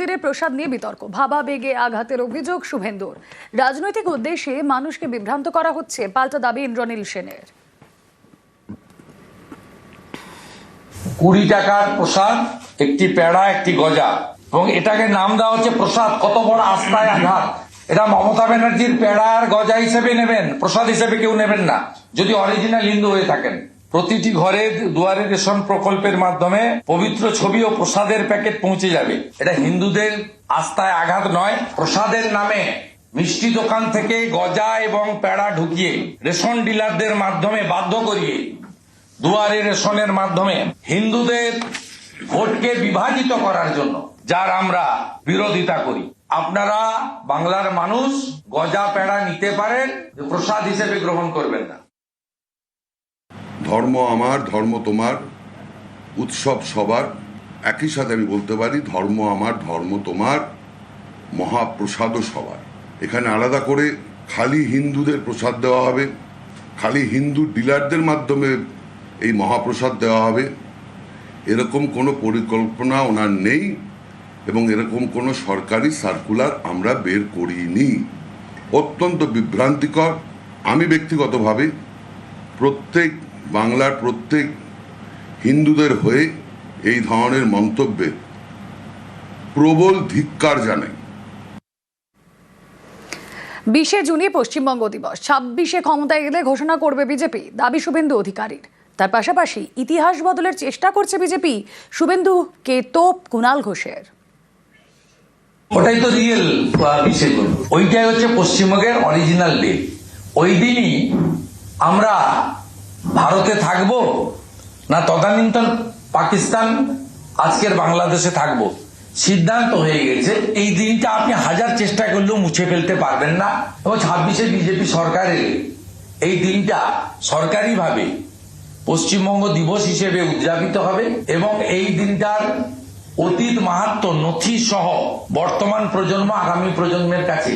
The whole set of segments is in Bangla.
মন্দিরের প্রসাদ নিয়ে বিতর্ক ভাবা বেগে আঘাতের অভিযোগ শুভেন্দুর। রাজনৈতিক উদ্দেশ্যে মানুষকে বিভ্রান্ত করা হচ্ছে, পাল্টা দাবি ইন্দ্রনীল সেনের। কুড়ি টাকার প্রসাদ, একটি পেড়া, একটি গজা, এবং এটাকে নাম দেওয়া হচ্ছে প্রসাদ। কত বড় আস্থায় আঘাত। এটা মমতা ব্যানার্জির পেড়া আর গজা হিসেবে নেবেন, প্রসাদ হিসেবে কেউ নেবেন না, যদি অরিজিনাল হিন্দু হয়ে থাকেন। প্রতিটি ঘরে দুয়ারে রেশন প্রকল্পের মাধ্যমে পবিত্র ছবি ও প্রসাদের প্যাকেট পৌঁছে যাবে। এটা হিন্দুদের আস্থায় আঘাত নয়, প্রসাদের নামে মিষ্টি দোকান থেকে গজা এবং পেড়া ঢুকিয়ে রেশন ডিলারদের মাধ্যমে বাধ্য করিয়ে দুয়ারে রেশনের মাধ্যমে হিন্দুদের ভোটকে বিভাজিত করার জন্য, যার আমরা বিরোধিতা করি। আপনারা বাংলার মানুষ গজা পেড়া নিতে পারেন, প্রসাদ হিসেবে গ্রহণ করবেন না। ধর্ম আমার, ধর্ম তোমার, উৎসব সবার। একই সাথে আমি বলতে পারি, ধর্ম আমার, ধর্ম তোমার, মহাপ্রসাদও সবার। এখানে আলাদা করে খালি হিন্দুদের প্রসাদ দেওয়া হবে, খালি হিন্দু ডিলারদের মাধ্যমে এই মহাপ্রসাদ দেওয়া হবে। এরকম কোনো পরিকল্পনা ওনার নেই এবং এরকম কোনো সরকারি সার্কুলার আমরা বের করিনি। অত্যন্ত বিভ্রান্তিকর। আমি ব্যক্তিগতভাবে প্রত্যেক বাংলার প্রত্যেক হিন্দুদের হয়ে এই ধরনের মন্তব্যে প্রবল ধিক্কার জানাই বিশে জুনই পশ্চিমবঙ্গ দিবস। ছাব্বিশে ক্ষমতায় এলে ঘোষণা করবে বিজেপি দাবি শুভেন্দু অধিকারীর। তার পাশাপাশি ইতিহাস বদলের চেষ্টা করছে বিজেপি শুভেন্দু কে তোপ কুণাল ঘোষের। ওটাই তো রিয়েল ওইটাই হচ্ছে পশ্চিমবঙ্গের অরিজিনাল ডে ওই দিনই আমরা ভারতে থাকব? না তদানীন্তন পাকিস্তান, আজকের বাংলাদেশে থাকব? সিদ্ধান্ত হয়ে গেছে। এই দিনটা আপনি হাজার চেষ্টা করলেও মুছে ফেলতে পারবেন না। এবং ছাব্বিশে বিজেপি সরকার এলে এই দিনটা সরকারিভাবে পশ্চিমবঙ্গ দিবস হিসেবে উদযাপিত হবে এবং এই দিনটার অতীত মাহাত্ম, নথি সহ বর্তমান প্রজন্ম, আগামী প্রজন্মের কাছে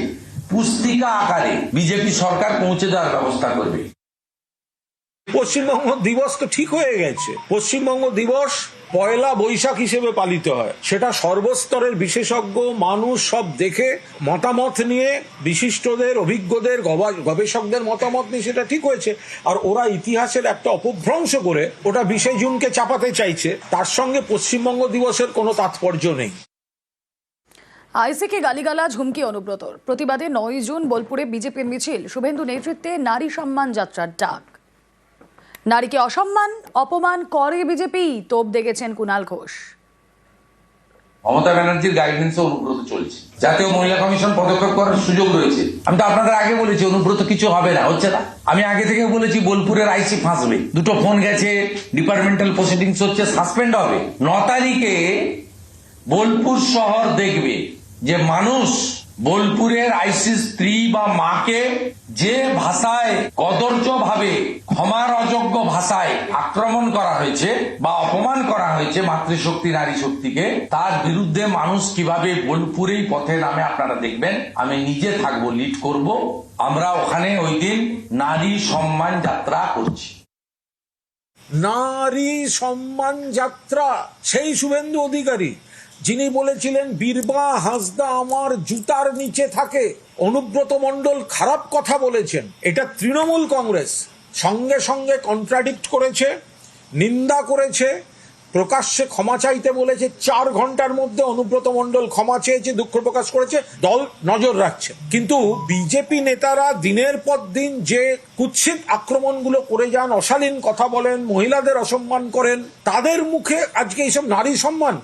পুস্তিকা আকারে বিজেপি সরকার পৌঁছে দেওয়ার ব্যবস্থা করবে। পশ্চিমবঙ্গ দিবস তো ঠিক হয়ে গেছে। পশ্চিমবঙ্গ দিবস পয়লা বৈশাখ হিসেবে পালিত হয়। সেটা সর্বস্তরের বিশেষজ্ঞ, মানুষ সব দেখে মতামত নিয়ে বিশিষ্টদের, অভিজ্ঞদের, গবা- গবেষকদের মতামত নিয়ে সেটা ঠিক হয়েছে। আর ওরা ইতিহাসের একটা অপভ্রংশ করে ওটা বিশে জুনকে চাপাতে চাইছে। তার সঙ্গে পশ্চিমবঙ্গ দিবসের কোনো তাৎপর্য নেই। আইসিকে গালিগালাজ, হুমকি অনুব্রতর। প্রতিবাদে নয় জুন বোলপুরে বিজেপির মিছিল। শুভেন্দু নেতৃত্বে নারী সম্মান যাত্রার ডাক। নারীকে অসম্মান, অপমান করে বিজেপি, তোপ দেখেছেন কুণাল ঘোষ। মমতা ব্যানার্জির গাইডেন্সে অনুব্রত চলছে। জাতীয় মহিলা কমিশন পদক্ষেপ করার সুযোগ রয়েছে। আমি তো আপনাদের আগে বলেছি, অনুব্রত কিছু হবে না, হচ্ছে না। আমি আগে থেকে বলেছি, বোলপুরের আইসি ফাঁসবে। দুটো ফোন গেছে ডিপার্টমেন্টাল প্রসিডিংস হচ্ছে সাসপেন্ড হবে। ন তারিখে বোলপুর শহর দেখবে যে মানুষ বোলপুরের আইসি স্ত্রী বা মাকে যে ভাষায় কদর্য ভাবে ক্ষমার অযোগ্য ভাষায় আক্রমণ করা হয়েছে বা অপমান করা হয়েছে মাতৃশক্তি নারী শক্তিকে তার বিরুদ্ধে মানুষ কীভাবে বোলপুরেই পথে নামে আপনারা দেখবেন। আমি নিজে থাকব লিড করব। আমরা ওখানে ওই দিন নারী সম্মান যাত্রা করছি। নারী সম্মান যাত্রা, সেই শুভেন্দু অধিকারী যিনি বলেছিলেন, বীরবা, হাসদা আমার জুতার নিচে থাকে। অনুব্রত মণ্ডল খারাপ কথা বলেছেন। এটা তৃণমূল কংগ্রেস। সঙ্গে সঙ্গে কন্ট্রাডিক্ট করেছে, নিন্দা করেছে, প্রকাশ্যে ক্ষমা চাইতে বলেছে। চার ঘণ্টার মধ্যে অনুব্রত মণ্ডল ক্ষমা চেয়েছে, দুঃখ প্রকাশ করেছে, দল নজর রাখছে। কিন্তু বিজেপি নেতারা দিনের পর দিন যে কুৎসিত আক্রমণগুলো করে যান, অশালীন কথা বলেন, মহিলাদের অসম্মান করেন, তাদের মুখে আজকে এইসব নারী সম্মান।